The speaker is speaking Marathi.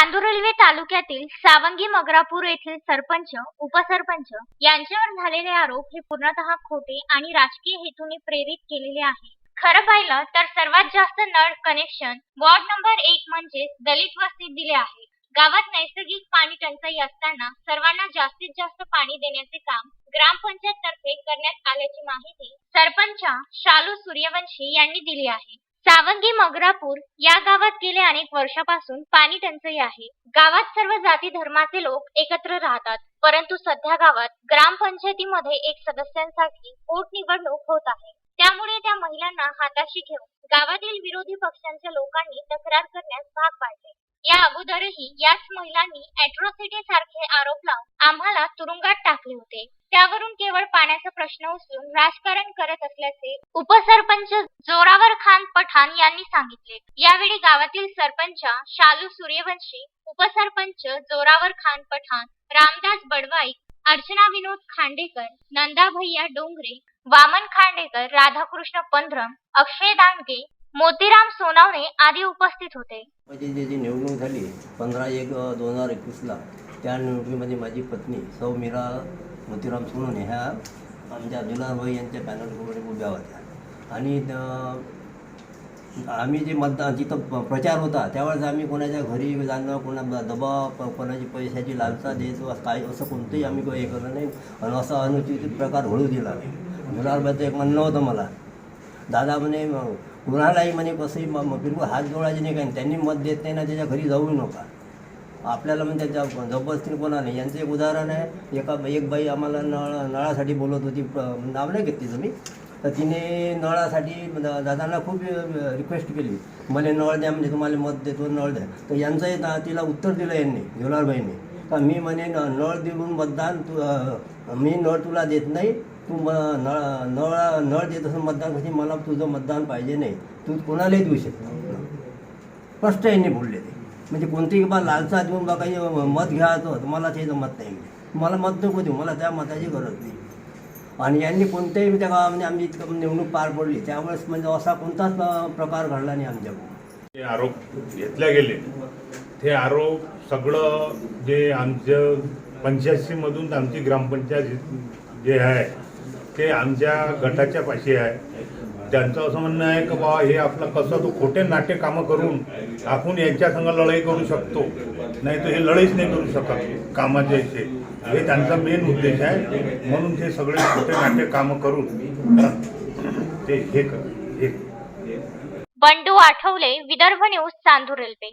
चांदूर तालुक्यातील सावंगी मगरापूर येथील सरपंच उपसरपंच यांच्यावर झालेले आरोप हे पूर्णतः खोटे आणि राजकीय हेतूने प्रेरित केलेले आहे. खरं पाहिलं तर सर्वात जास्त नळ कनेक्शन वॉर्ड नंबर एक म्हणजे दलित वस्तीत दिले आहे. गावात नैसर्गिक पाणी टंचाई असताना सर्वांना जास्तीत जास्त पाणी देण्याचे काम ग्रामपंचायत तर्फे करण्यात आल्याची माहिती सरपंच शालू सूर्यवंशी यांनी दिली आहे. सावंगी मगरापूर या गावात गेल्या अनेक वर्षापासून पाणी टंचाई आहे. गावात सर्व जाती धर्माचे लोक एकत्र राहतात परंतु सध्या गावात ग्रामपंचायतीमध्ये एक सदस्यांसाठी पोटनिवडणूक होत आहे. त्यामुळे त्या महिलांना हाताशी घेऊन गावातील विरोधी पक्षांच्या लोकांनी तक्रार करण्यास भाग पाडले. या अगोदरही याच महिलांनी अॅट्रॉसिटी सारखे आरोप लावून आम्हाला तुरुंगात टाकले होते. त्यावरून केवळ पाण्याचा प्रश्न उचलून राजकारण करत असल्याचे उपसरपंच जोरावर खान पठाण यांनी सांगितले. यावेळी गावातील सरपंच शालू सूर्यवंशी उपसरपंच जोरावर खान पठाण रामदास बडवाई अर्चना विनोद खांडेकर नंदा भैया डोंगरे वामन खांडेकर राधाकृष्ण पंधरम अक्षय दांडगे मोतीराम सोनावणे आदी उपस्थित होते. माझी जी जी निवडणूक झाली पंधरा एक दोन हजार एकवीसला त्या निवडणुकीमध्ये माझी पत्नी सौ मीरा मोतीराम सोनवणे ह्या आमच्या दुलारभाई यांच्या पॅनलकडे उभ्या होत्या. आणि आम्ही जे मतदान जिथं प- प्रचार होता त्यावेळेस आम्ही कोणाच्या घरी जाणं कोणा दबाव कोणाची पैशाची लालसा देत काय असं कोणतंही आम्ही काही हे करत नाही. आणि असा अनुचित प्रकार होळू दिला. नाही दुलारबाईचं एक म्हणणं होतं मला. दादा म्हणे कुणालाही म्हणे कसंही म- बिलकुल हात जोडायचे नाही काही. त्यांनी मत देत नाही ना त्याच्या घरी जाऊ नका. आपल्याला म्हणजे त्याच्या जबरदस्तीने कोणा नाही. यांचं एक उदाहरण आहे. एका एक बाई आम्हाला नळ नळासाठी बोलत होती. प- नाव नाही घेतली तुम्ही. तर तिने नळासाठी दा- दादांना खूप रिक्वेस्ट केली. मला नळ द्या म्हणजे तुम्हाला मत देतो नळ द्या. तर यांचंही दा- तिला उत्तर दिलं यांनी जोलारबाईंनी का मी म्हणे नळ देऊन मतदान तू मी नळ तुला देत नाही. तू म नळ नळ नळ देत असं मतदान म्हणजे मला तुझं मतदान पाहिजे नाही. तू कोणालाही देऊ शकतो स्पष्ट यांनी बोलले ते. म्हणजे कोणतेही बा लालसा देऊन बा काही मत घ्यायचं तर मला ते जमत नाही. मला मत नको देऊ मला त्या मताची गरज नाही. आणि यांनी कोणत्याही त्या गावामध्ये आमची इतकं निवडणूक पार पडली त्यावेळेस म्हणजे असा कोणताच प्रकार घडला नाही आमच्याकडून जे आरोप घेतले गेले. ते आरोप सगळं जे आमचं पंच्याऐंशीमधून आमची ग्रामपंचायत जे आहे ते आमच्या गटाच्या पाशी आहे. त्यांचं असं म्हणणं आहे की बाबा हे आपलं कसं तो खोटे नाट्य कामं करून आपण यांच्या संग लढाई करू शकतो. नाही तर हे लढाईच नाही करू शकत कामाच्या इथे. हे त्यांचा मेन उद्देश आहे. म्हणून ते सगळे खोटे नाट्य कामं करून ते हे कर हे बंडू आठवले विदर्भ न्यूज चांदूर रेल्वे.